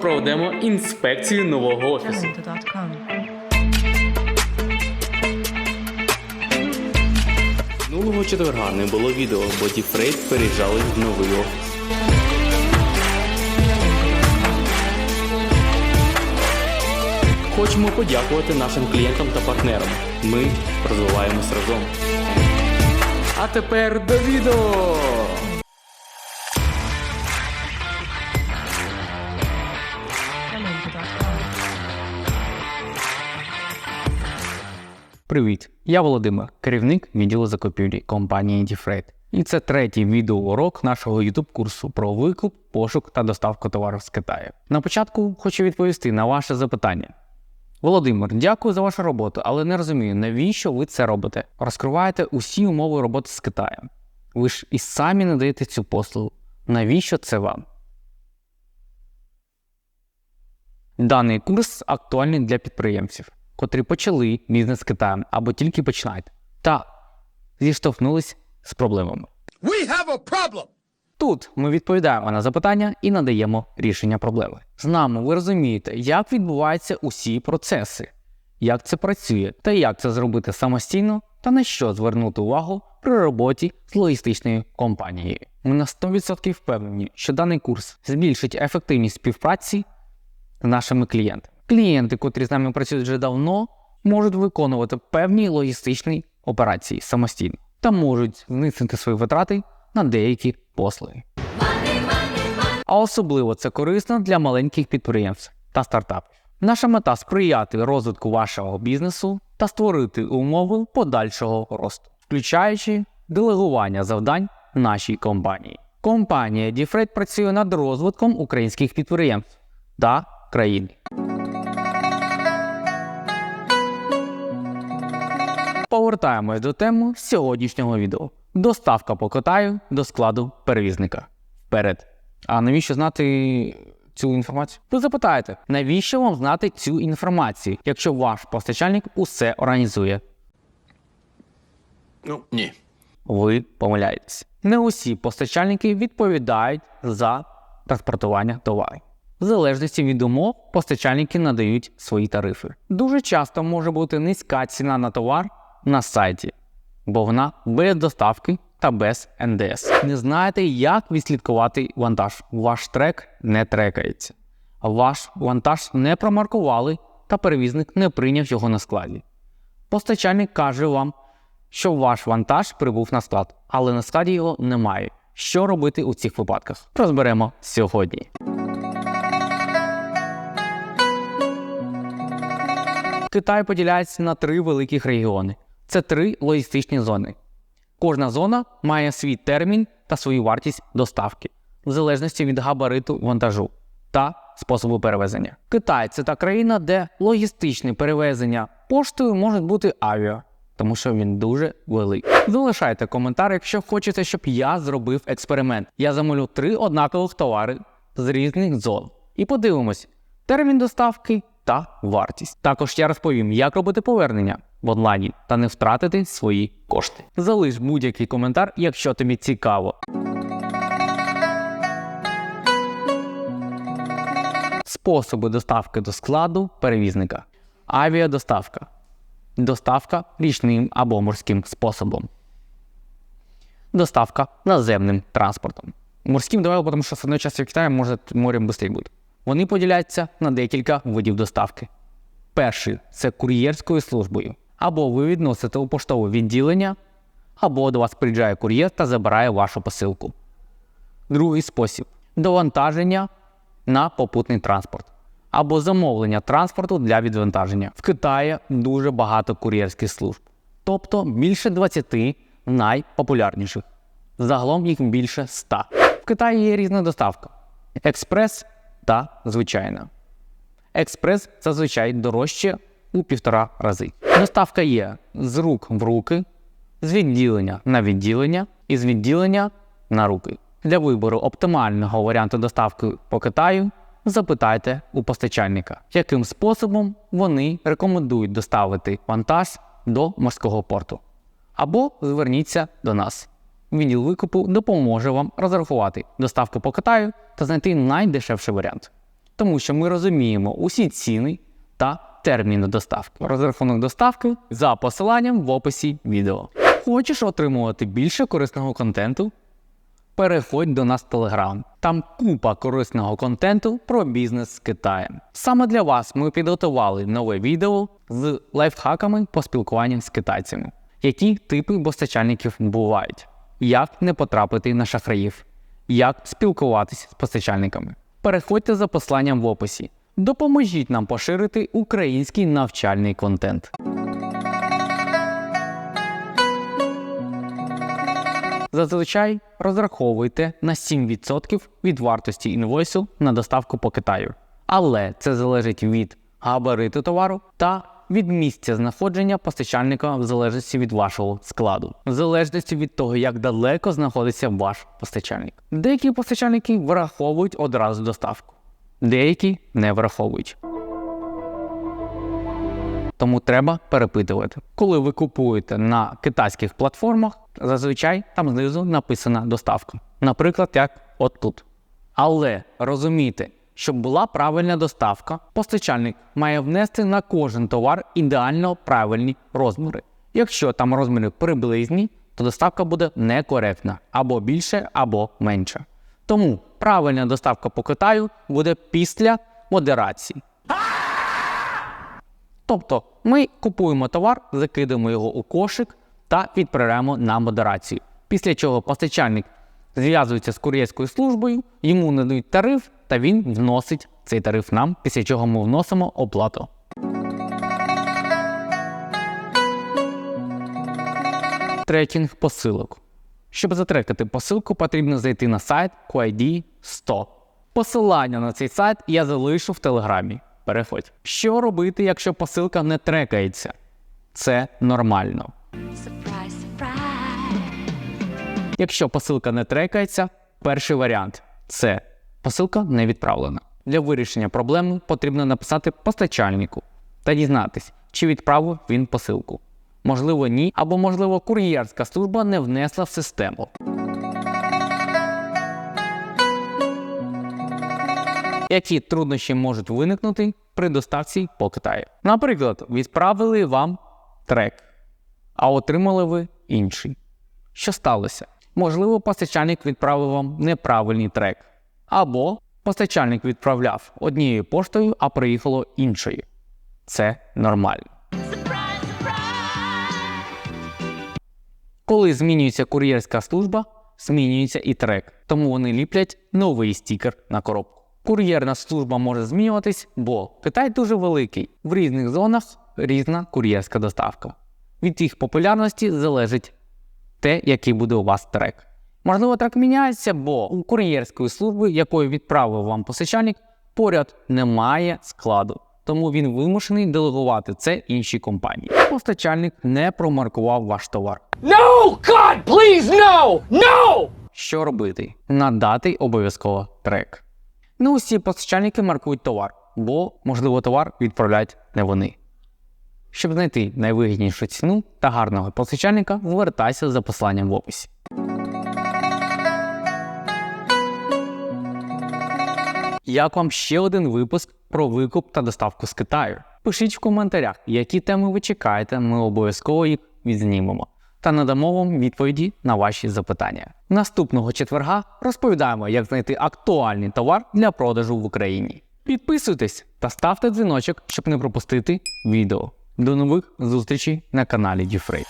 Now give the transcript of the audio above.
Проведемо інспекцію нового офісу. Минулого четверга не було відео, бо Діфрейд переїжджали в новий офіс. Хочемо подякувати нашим клієнтам та партнерам. Ми розвиваємось разом. А тепер до відео! Привіт, я Володимир, керівник відділу закупівлі компанії DiFreight. І це третій відеоурок нашого YouTube курсу про викуп, пошук та доставку товарів з Китаю. На початку хочу відповісти на ваше запитання. Володимир, дякую за вашу роботу, але не розумію, навіщо ви це робите? Розкриваєте усі умови роботи з Китаєм. Ви ж і самі надаєте цю послугу. Навіщо це вам? Даний курс актуальний для підприємців, котрі почали бізнес з Китаєм або тільки починають, та зіштовхнулись з проблемами. We have a problem. Тут ми відповідаємо на запитання і надаємо рішення проблеми. З нами ви розумієте, як відбуваються усі процеси, як це працює та як це зробити самостійно та на що звернути увагу при роботі з логістичною компанією. Ми на 100% впевнені, що даний курс збільшить ефективність співпраці з нашими клієнтами. Клієнти, котрі з нами працюють вже давно, можуть виконувати певні логістичні операції самостійно та можуть знизити свої витрати на деякі послуги. А особливо це корисно для маленьких підприємств та стартапів. Наша мета сприяти розвитку вашого бізнесу та створити умови подальшого росту, включаючи делегування завдань нашій компанії. Компанія DiFreight працює над розвитком українських підприємств та країни. Повертаємось до теми сьогоднішнього відео. Доставка по Китаю до складу перевізника. Вперед. А навіщо знати цю інформацію? Ви запитаєте, навіщо вам знати цю інформацію, якщо ваш постачальник усе організує? Ну, ні. Ви помиляєтесь. Не усі постачальники відповідають за транспортування товарів. В залежності від умов, постачальники надають свої тарифи. Дуже часто може бути низька ціна на товар на сайті, бо вона без доставки та без НДС. Не знаєте, як відслідкувати вантаж. Ваш трек не трекається. Ваш вантаж не промаркували, та перевізник не прийняв його на складі. Постачальник каже вам, що ваш вантаж прибув на склад, але на складі його немає. Що робити у цих випадках? Розберемо сьогодні. Китай поділяється на три великих регіони. Це три логістичні зони. Кожна зона має свій термін та свою вартість доставки, в залежності від габариту вантажу та способу перевезення. Китай це та країна, де логістичне перевезення поштою може бути авіа, тому що він дуже великий. Залишайте коментар, якщо хочете, щоб я зробив експеримент. Я замовлю три однакових товари з різних зон. І подивимось термін доставки та вартість. Також я розповім, як робити повернення в онлайні та не втратити свої кошти. Залиш будь-який коментар, якщо тобі цікаво. Способи доставки до складу перевізника. Авіадоставка. Доставка річним або морським способом. Доставка наземним транспортом. Морським давай, тому що з частини Китаю може морем швидше бути. Вони поділяються на декілька видів доставки. Перший це кур'єрською службою. Або ви відносите у поштове відділення, або до вас приїжджає кур'єр та забирає вашу посилку. Другий спосіб довантаження на попутний транспорт або замовлення транспорту для відвантаження. В Китаї дуже багато кур'єрських служб, тобто більше 20 найпопулярніших. Загалом їх більше 100. В Китаї є різна доставка: експрес та звичайна. Експрес зазвичай дорожче у півтора рази. Доставка є з рук в руки, з відділення на відділення і з відділення на руки. Для вибору оптимального варіанту доставки по Китаю запитайте у постачальника, яким способом вони рекомендують доставити вантаж до морського порту. Або зверніться до нас. Відділ викупу допоможе вам розрахувати доставку по Китаю та знайти найдешевший варіант. тому що ми розуміємо усі ціни та терміни доставки. Розрахунок доставки за посиланням в описі відео. Хочеш отримувати більше корисного контенту? Переходь до нас в Telegram. Там купа корисного контенту про бізнес з Китаєм. Саме для вас ми підготували нове відео з лайфхаками по спілкуванню з китайцями. Які типи постачальників бувають? Як не потрапити на шахраїв? Як спілкуватись з постачальниками? Переходьте за посланням в описі. Допоможіть нам поширити український навчальний контент. Зазвичай розраховуйте на 7% від вартості інвойсу на доставку по Китаю. Але це залежить від габариту товару та від місця знаходження постачальника в залежності від вашого складу, в залежності від того, як далеко знаходиться ваш постачальник. Деякі постачальники враховують одразу доставку, деякі не враховують. Тому треба перепитувати. Коли ви купуєте на китайських платформах, зазвичай там знизу написана доставка. Наприклад, як от тут. Але розумійте, щоб була правильна доставка, постачальник має внести на кожен товар ідеально правильні розміри. Якщо там розміри приблизні, то доставка буде некоректна або більше, або менше. Тому правильна доставка по Китаю буде після модерації. Тобто ми купуємо товар, закидаємо його у кошик та відправляємо на модерацію. Після чого постачальник зв'язується з кур'єрською службою, йому надають тариф, та він вносить цей тариф нам, після чого ми вносимо оплату. Трекінг посилок. Щоб затрекати посилку, потрібно зайти на сайт QID 100. Посилання на цей сайт я залишу в телеграмі. Переходь. Що робити, якщо посилка не трекається? Це нормально. Surprise, surprise. Якщо посилка не трекається, перший варіант це посилка не відправлена. Для вирішення проблеми потрібно написати постачальнику та дізнатись, чи відправив він посилку. Можливо, ні, або можливо, кур'єрська служба не внесла в систему. Які труднощі можуть виникнути при доставці по Китаю? Наприклад, відправили вам трек, а отримали ви інший. Що сталося? Можливо, постачальник відправив вам неправильний трек, або постачальник відправляв однією поштою, а приїхало іншою. Це нормально. Коли змінюється кур'єрська служба, змінюється і трек, тому вони ліплять новий стікер на коробку. Кур'єрна служба може змінюватись, бо Китай дуже великий. В різних зонах різна кур'єрська доставка. Від їх популярності залежить те, який буде у вас трек. Можливо, трек міняється, бо у кур'єрської служби, якою відправив вам постачальник, поряд немає складу. Тому він вимушений делегувати це іншій компанії. Постачальник не промаркував ваш товар. No! God, please, no! No! Що робити? Надати обов'язково трек. Не усі постачальники маркують товар, бо, можливо, товар відправляють не вони. Щоб знайти найвигіднішу ціну та гарного постачальника, звертайся за посиланням в описі. Як вам ще один випуск про викуп та доставку з Китаю? Пишіть в коментарях, які теми ви чекаєте, ми обов'язково їх відзнімемо та надамо вам відповіді на ваші запитання. Наступного четверга розповідаємо, як знайти актуальний товар для продажу в Україні. Підписуйтесь та ставте дзвіночок, щоб не пропустити відео. До нових зустрічей на каналі Діфрейд.